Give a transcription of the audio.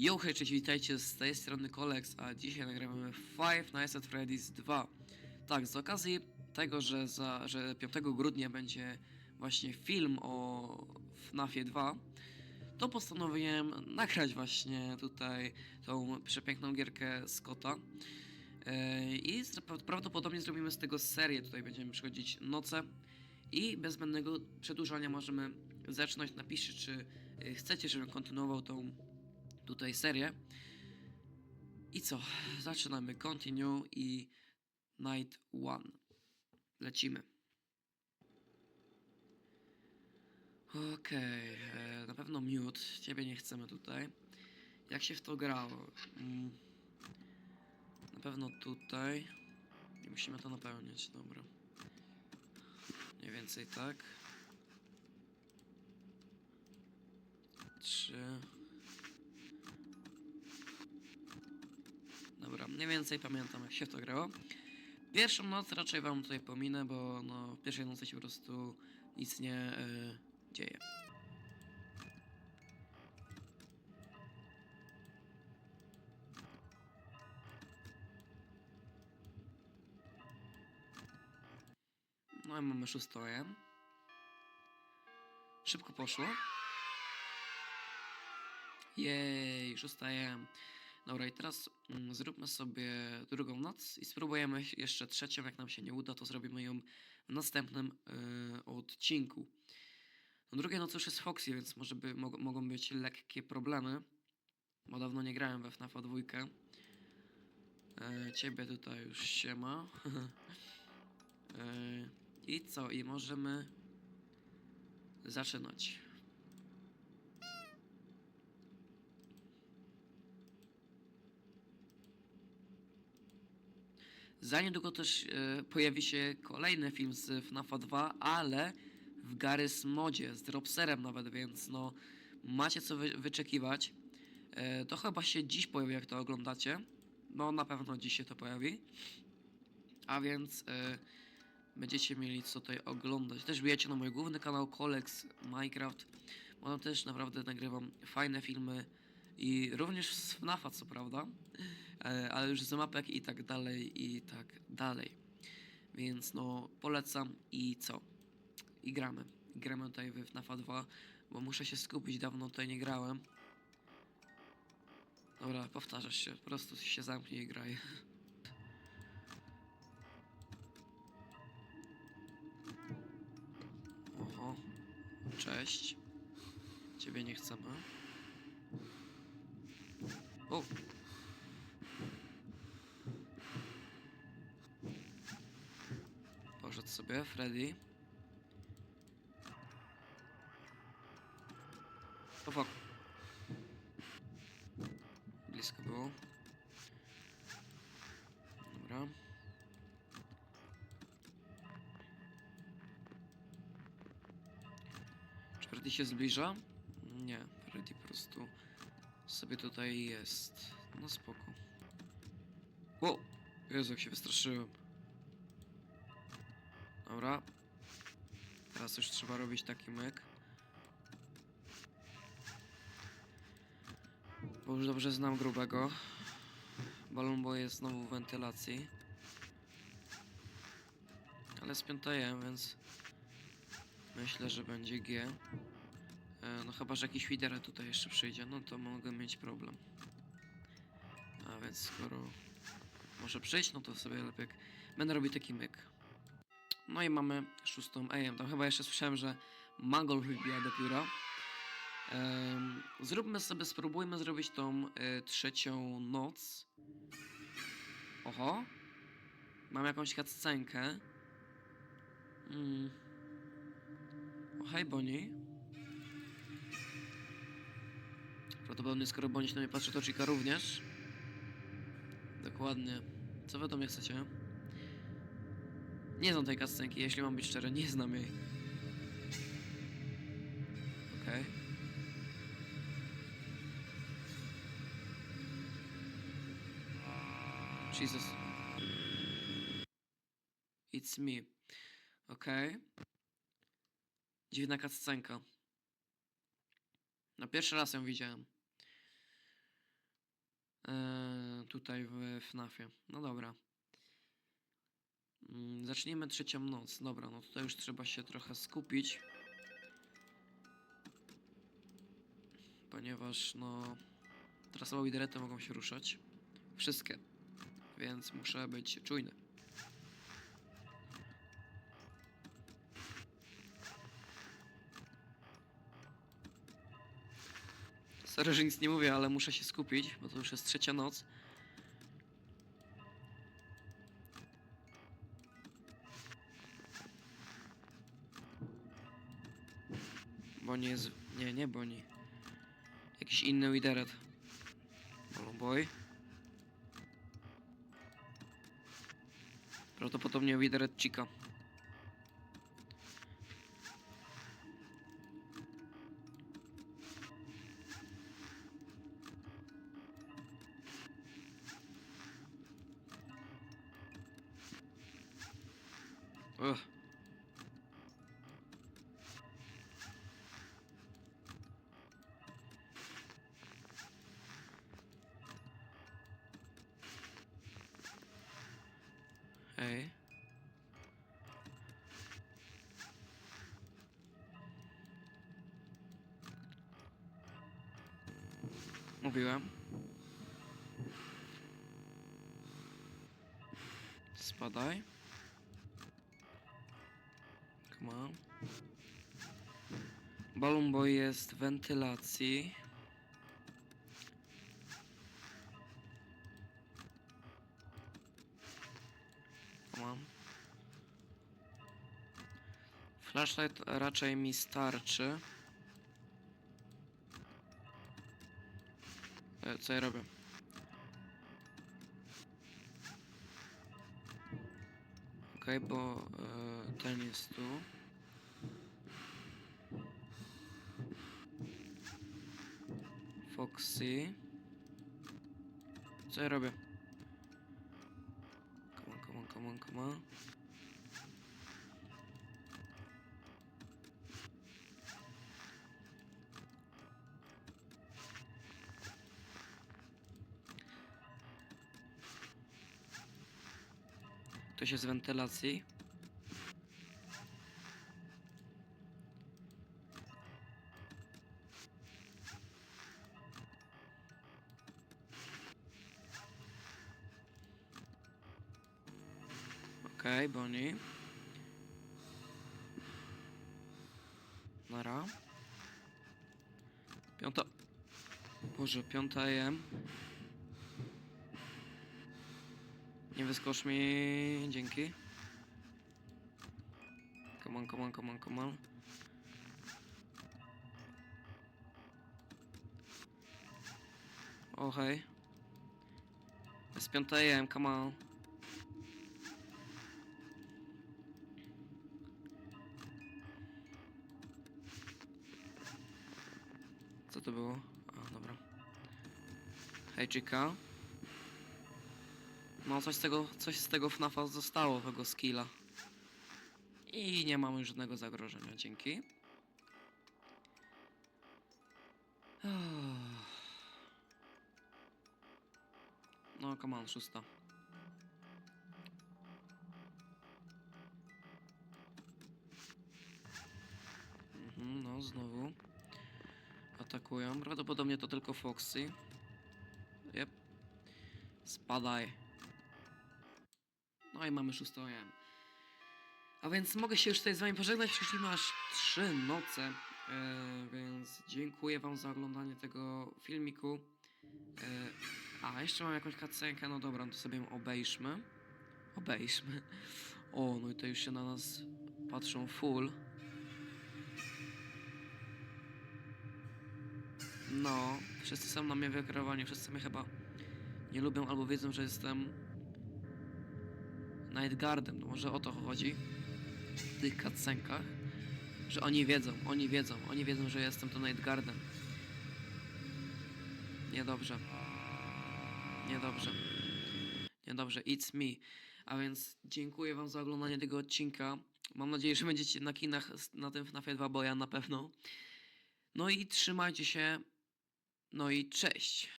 Yo, cześć, witajcie z tej strony Kolex, a dzisiaj nagrywamy Five Nights at Freddy's 2. Tak, z okazji tego, że, za, że 5 grudnia będzie właśnie film o FNAFie 2, to postanowiłem nagrać właśnie tutaj tą przepiękną gierkę Scotta. Yy, I prawdopodobnie zrobimy z tego serię, tutaj będziemy przychodzić noce. I bez zbędnego przedłużania możemy zacząć. Napiszcie, czy y, chcecie, żebym kontynuował tą tutaj serię. I co? Zaczynamy. Continue i Night One. Lecimy. Okej, e, na pewno mute. Ciebie nie chcemy tutaj. Jak się w to grało? Mm. Na pewno tutaj. I musimy to napełnić, dobra. Mniej więcej tak. Trzy. Dobra, mniej więcej pamiętam jak się w to grało. Pierwszą noc raczej wam tutaj pominę, bo no w pierwszej nocy się po prostu nic nie y, dzieje. No i mamy szóstoję. Szybko poszło. Jej, szóstaję. Dobra, i teraz mm, zróbmy sobie drugą noc i spróbujemy jeszcze trzecią. Jak nam się nie uda, to zrobimy ją w następnym y, odcinku. No, drugiej nocy już jest Foxy, więc może by, mog mogą być lekkie problemy. Bo dawno nie grałem we FNAF 2. E, ciebie tutaj już się ma. e, I co? I możemy zaczynać. Za niedługo też e, pojawi się kolejny film z FNAF 2, ale w Garys modzie, z Dropserem nawet, więc no macie co wy wyczekiwać. E, to chyba się dziś pojawi, jak to oglądacie. No na pewno dziś się to pojawi. A więc e, będziecie mieli co tutaj oglądać. Też bijecie na mój główny kanał Colex Minecraft. Bo tam też naprawdę nagrywam fajne filmy i również z FNAFa co prawda, e, ale już z mapek i tak dalej i tak dalej. Więc no polecam i co? I gramy. Gramy tutaj w FNAFa 2, bo muszę się skupić, dawno tutaj nie grałem. Dobra, powtarzasz się, po prostu się zamknij i graj. Oho, cześć. Ciebie nie chcemy. O! Poszedł sobie Freddy. O. Blisko było. Dobra. Czy Freddy się zbliża? Nie, Freddy po prostu sobie tutaj jest. No spoko. O! Jezu, jak się wystraszyłem. Dobra. Teraz już trzeba robić taki myk. Bo już dobrze znam grubego. Balon Boy jest znowu w wentylacji. Ale spiątaję, więc myślę, że będzie G. No chyba, że jakiś wider tutaj jeszcze przyjdzie, no to mogę mieć problem. A więc skoro może przyjść, no to sobie lepiej będę robił taki myk. No i mamy szóstą AM. Tam chyba jeszcze słyszałem, że Mangol wybija do pióra. Zróbmy sobie, spróbujmy zrobić tą e, trzecią noc. Oho. Mam jakąś cutscenkę. Mm. O, hej Bonnie. Prawdopodobnie skoro się na mnie patrzy, to Chica również. Dokładnie. Co wy do mnie chcecie? Nie znam tej cutscenki, jeśli mam być szczery, nie znam jej. Okej. Jesus. It's me. Okej. Dziwna cutscenka. No pierwszy raz ją widziałem. E, tutaj w FNAFie. No dobra. Mm, Zacznijmy trzecią noc. Dobra, no tutaj już trzeba się trochę skupić. Ponieważ no trasowe widerety mogą się ruszać. Wszystkie. Więc muszę być czujny. Sorry, że nic nie mówię, ale muszę się skupić, bo to już jest trzecia noc. Boni jest... Nie, nie Boni. Jakiś inny wideret. Boy. Prawdopodobnie wideret Chica. Ugh. Hej. Mówiłem. Spadaj. Come on. Balloon Boy jest w wentylacji. On. Flashlight raczej mi starczy. E, Co ja robię? Okej, bo e, ten jest tu. Foxy. Co ja robię? Come on, come on, come on, come on. Ktoś jest z wentylacji. Okej, Bonnie. Nara. Piąta. Boże, piąta AM. Nie wyskocz mi, dzięki. Come on, come on, come on, come on. O hej. Jest piąta AM, come on. To było? A, dobra. Hej, Chica. No, coś z tego, coś z tego FNAFa zostało, tego skilla. I nie mamy żadnego zagrożenia, dzięki. No, come on, szósta. Mhm, no, znowu. Atakują. Prawdopodobnie to tylko Foxy. Yep. Spadaj. No i mamy szóstą AM. A więc mogę się już tutaj z wami pożegnać. Przeszliśmy aż trzy noce. E, więc dziękuję wam za oglądanie tego filmiku. E, a, jeszcze mam jakąś cutscenkę. No dobra, no to sobie ją obejrzmy. Obejrzmy. O, no i to już się na nas patrzą full. No, wszyscy są na mnie wykreowani, wszyscy mnie chyba nie lubią albo wiedzą, że jestem Nightguardem. No może o to chodzi w tych cutscenkach, że oni wiedzą, oni wiedzą, oni wiedzą, że jestem to Nightguardem. Niedobrze. Niedobrze. Niedobrze, it's me. A więc dziękuję wam za oglądanie tego odcinka. Mam nadzieję, że będziecie na kinach na tym FNAF 2, bo ja na pewno. No i trzymajcie się. No i cześć.